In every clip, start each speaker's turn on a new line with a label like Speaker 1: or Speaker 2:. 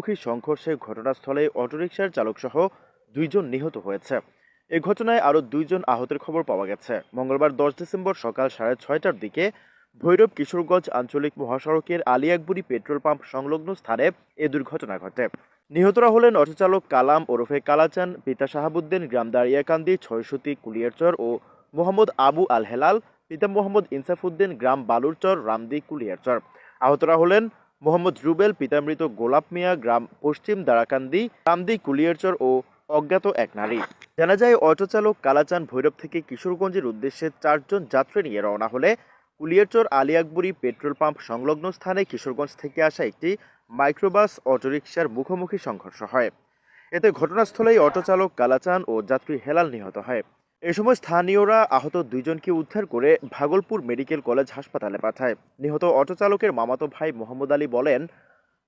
Speaker 1: মুখোমুখি সংঘর্ষে ঘটনাস্থলে অটোরিকশার চালকসহ দুইজন নিহত হয়েছে। এ ঘটনায় আরও দুইজন আহতের খবর পাওয়া গেছে। মঙ্গলবার দশ ডিসেম্বর সকাল সাড়ে ছয়টার দিকে ভৈরব কিশোরগঞ্জ আঞ্চলিক মহাসড়কের আলিয়াকবুড়ি পেট্রোল পাম্প সংলগ্ন স্থানে এ দুর্ঘটনা ঘটে। নিহতরা হলেন অটোচালক কালাম ওরফে কালাচান, পিতা শাহাবুদ্দিন, গ্রাম দাঁড়িয়াকান্দি ছয়শতি কুলিয়ারচর ও মোহাম্মদ আবু আল হেলাল, পিতা মোহাম্মদ ইনসাফুদ্দিন, গ্রাম বালুরচর, রামদি কুলিয়ারচর। আহতরা হলেন মোহাম্মদ রুবেল, পিতামৃত গোলাপ মিয়া, গ্রাম পশ্চিম দারাকান্দি রামদি কুলিয়ারচর ও অজ্ঞাত এক নারী। জানা যায়, অটোচালক কালাচান ভৈরব থেকে কিশোরগঞ্জের উদ্দেশ্যে চারজন যাত্রী নিয়ে রওনা হলে কুলিয়ারচর আলিয়াকবুড়ি পেট্রোল পাম্প সংলগ্ন স্থানে কিশোরগঞ্জ থেকে আসা একটি মাইক্রোবাস অটোরিকশার মুখোমুখি সংঘর্ষ হয়। এতে ঘটনাস্থলেই অটোচালক কালাচান ও যাত্রী হেলাল নিহত হয়। এ সময় স্থানীয়রা আহত দুইজনকে উদ্ধার করে ভাগলপুর মেডিকেল কলেজ হাসপাতালে পাঠায়। নিহত অটোচালকের মামাতো ভাই মোহাম্মদ আলী বলেন,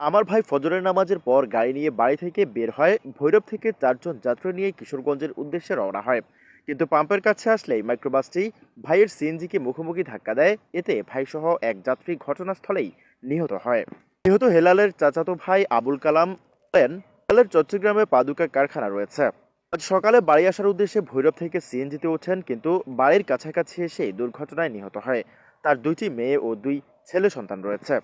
Speaker 1: আমার ভাই ফজরের নামাজের পর গাড়ি নিয়ে বাড়ি থেকে বের হয়। ভৈরব থেকে চারজন যাত্রী নিয়ে কিশোরগঞ্জের উদ্দেশ্যে রওনা হয়। কিন্তু পাম্পের কাছে আসলেই মাইক্রোবাসটি ভাইয়ের সিএনজিকে মুখোমুখি ধাক্কা দেয়। এতে ভাইসহ এক যাত্রী ঘটনাস্থলেই নিহত হয়। নিহত হেলালের চাচাতো ভাই আবুল কালাম বলেন, হেলালের চট্টগ্রামে পাদুকা কারখানা রয়েছে। আজ সকালে বাড়ি আসার উদ্দেশ্যে ভৈরব থেকে সিএনজিতে ওঠেন, কিন্তু বাড়ির কাছাকাছি এসে দুর্ঘটনায় নিহত হয়। তার দুইটি মেয়ে ও দুই ছেলে সন্তান রয়েছে।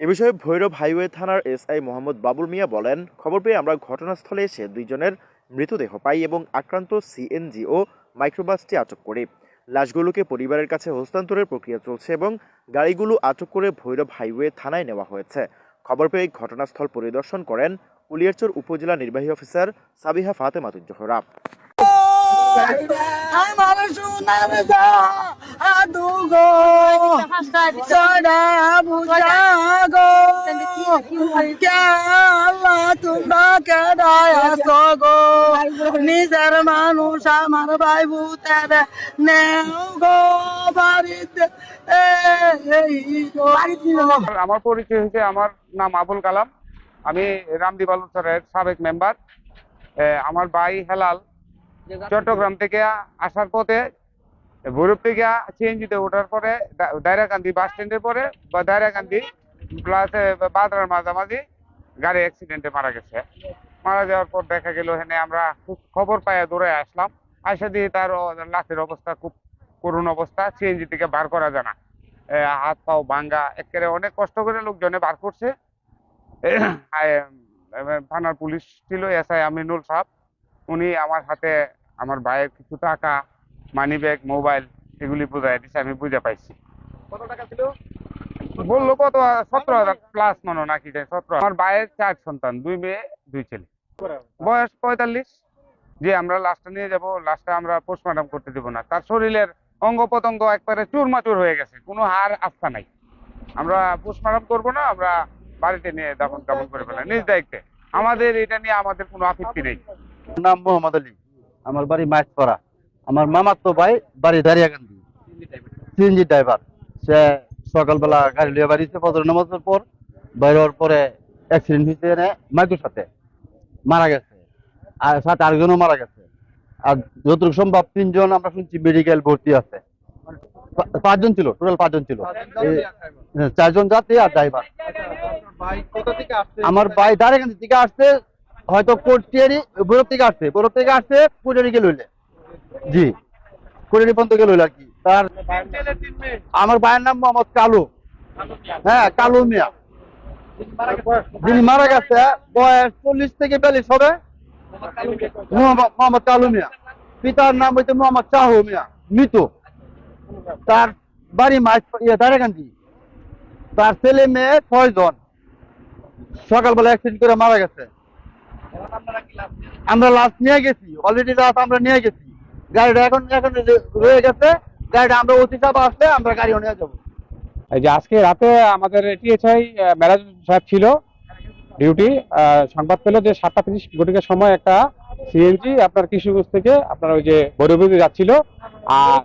Speaker 1: এ বিষয়ে ভৈরব হাইওয়ে থানার এসআই মোহাম্মদ বাবুল মিয়া বলেন, খবর পেয়ে আমরা ঘটনাস্থলে এসে দুইজনের মৃতদেহ পাই এবং আক্রান্ত সিএনজি ও মাইক্রোবাসটি আটক করি। লাশগুলোকে পরিবারের কাছে হস্তান্তরের প্রক্রিয়া চলছে এবং গাড়িগুলো আটক করে ভৈরব হাইওয়ে থানায় নেওয়া হয়েছে। খবর পেয়ে ঘটনাস্থল পরিদর্শন করেন কুলিয়ারচর উপজেলা নির্বাহী অফিসার সাবিহা ফাতেমাতুজ্জোহরা
Speaker 2: আমার সোনার যা আদু গো সদা বুঝা গো। আল্লাহ তোমরা কেদায় গো। নিজের মানুষ আমার ভাই ভূতের নেও গো বাড়িতে
Speaker 3: আমার পরিচয় হচ্ছে আমার নাম আবুল কালাম। আমি রামদি বালুচরের সাবেক মেম্বার আমার ভাই হেলাল চট্টগ্রাম থেকে আসার পথে ভৈরব থেকে সিএনজিতে ওঠার পরে দায়রাকান্দি বাস স্ট্যান্ডের পরে বা দায়রাকান্দি প্লাস বাদরার মাঝামাঝি গাড়ি অ্যাক্সিডেন্টে মারা গেছে। মারা যাওয়ার পর দেখা গেল এখানে আমরা খুব খবর পাইয়া দৌড়ে আসলাম। আসা দিয়ে তার লাশের অবস্থা খুব করুণ অবস্থা সিএনজি থেকে বার করা যায় না। হাত পাও ভাঙ্গা, একেবারে অনেক কষ্ট করে লোকজনে বার করছে। থানার পুলিশ ছিল এসআই আমিনুল সাহেব। উনি আমার হাতে আমার ভাইয়ের কিছু টাকা মানি ব্যাগ মোবাইল এগুলি বুঝাই দিছে আমি বুঝে পাইছি।
Speaker 4: কত টাকা ছিল?
Speaker 3: বলল কত? সতেরো হাজার প্লাস মনে নাকি সতেরো। আমার ভাইয়ের চার সন্তান দুই মেয়ে দুই ছেলে। বয়স পঁয়তাল্লিশ। যে আমরা লাস্টে নিয়ে যাব লাস্টে আমরা পোস্টমর্টম করতে দেবো না। তার শরীরের অঙ্গ প্রত্যঙ্গ একবারে চুরমাচুর হয়ে গেছে কোনো হার আস্থা নাই। আমরা পোস্টমর্টম করব না আমরা বাড়িতে নিয়ে দাফন দাফন করে ফেলা নিজ দায়িত্বে। আমাদের এটা নিয়ে আমাদের কোনো আপত্তি নেই।
Speaker 5: নাম মোহাম্মদ আলী। আমার বাড়ি মাইতপাড়া। আমার মামার তো ভাই বাড়ি দাঁড়িয়াকান্দি সিএনজি ড্রাইভার। সে সকালবেলা গাড়ি লিয়ে বাড়িতে ফজর নামাজের পর। বাইর হওয়ার পরে অ্যাক্সিডেন্ট হয়েছে এনে মাইকুর সাথে। মারা গেছে। আর সাথে আরেকজনও মারা গেছে। আর যতটুকু সম্ভব তিনজন আমরা শুনছি মেডিকেল ভর্তি আছে। পাঁচজন ছিল টোটাল পাঁচজন ছিল। হ্যাঁ, চারজন যাত্রী আর ড্রাইভার আমার ভাই দাঁড়াকান্দি থেকে আসছে হয়তো কোটিয়ারি বরফ থেকে আসছে বরফ থেকে আসছে কোটিয়ারি লইলে জি কোটিয়ারি পর্যন্ত লইলে আর কি। তার আমার ভাইয়ের নাম মোহাম্মদ কালু। হ্যাঁ কালু মিয়া। যিনি মারা গেছে বয়স চল্লিশ থেকে বিয়াল্লিশ হবে। মোহাম্মদ মোহাম্মদ কালু মিয়া। পিতার নাম হইতে মোহাম্মদ চাহু মিয়া মৃত। তার বাড়ি মাছ ইয়ে দাঁড়াকান্দি তার ছেলে মেয়ে ছয় জন সকালবেলা অ্যাক্সিডেন্ট করে মারা গেছে। আমরা লাস্ট নিয়ে গেছি অলরেডি লাস্ট আমরা নিয়ে গেছি। গাড়িটা এখন এখন রয়ে গেছে, গাড়িটা আমরা অতি চাপ আসলে আমরা গাড়িও নিয়ে যাব।
Speaker 3: এই যে আজকে রাতে আমাদের টিএসআই মেরাজ সাহেব ছিল ডিউটি সংবাদ পেল যে সাতটা তিরিশ ঘটিকার সময় একটা সিএনজি আপনার কিশোরগঞ্জ থেকে আপনার ওই যে বৈরবী যাচ্ছিল। আর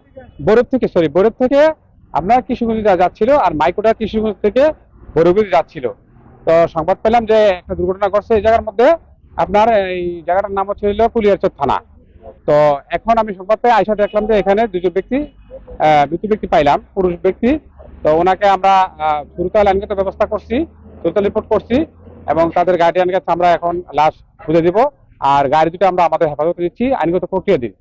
Speaker 3: বৈরব থেকে সরি বৈরব থেকে আপনার কিশোরগঞ্জ যা- যাচ্ছিল আর মাইকোটা কিশোরগঞ্জ থেকে বৈরবী যাচ্ছিল। তো সংবাদ পেলাম যে একটা দুর্ঘটনা ঘটছে এই জায়গার মধ্যে। আপনার এই জায়গাটার নাম হচ্ছে হলো কুলিয়ারচর থানা। তো এখন আমি সংবাদ পেয়ে আইসা দেখলাম যে এখানে দুজন ব্যক্তি দুটি ব্যক্তি পাইলাম, পুরুষ ব্যক্তি। তো ওনাকে আমরা সুরতাল আইনগত ব্যবস্থা করছি সুরতাল রিপোর্ট করছি
Speaker 6: এবং তাদের গার্ডিয়ান কাছে আমরা এখন লাশ খুঁজে দিব। আর গাড়ি দুটো আমরা আমাদের হেফাজতে দিচ্ছি, আইনগত প্রক্রিয়া দিই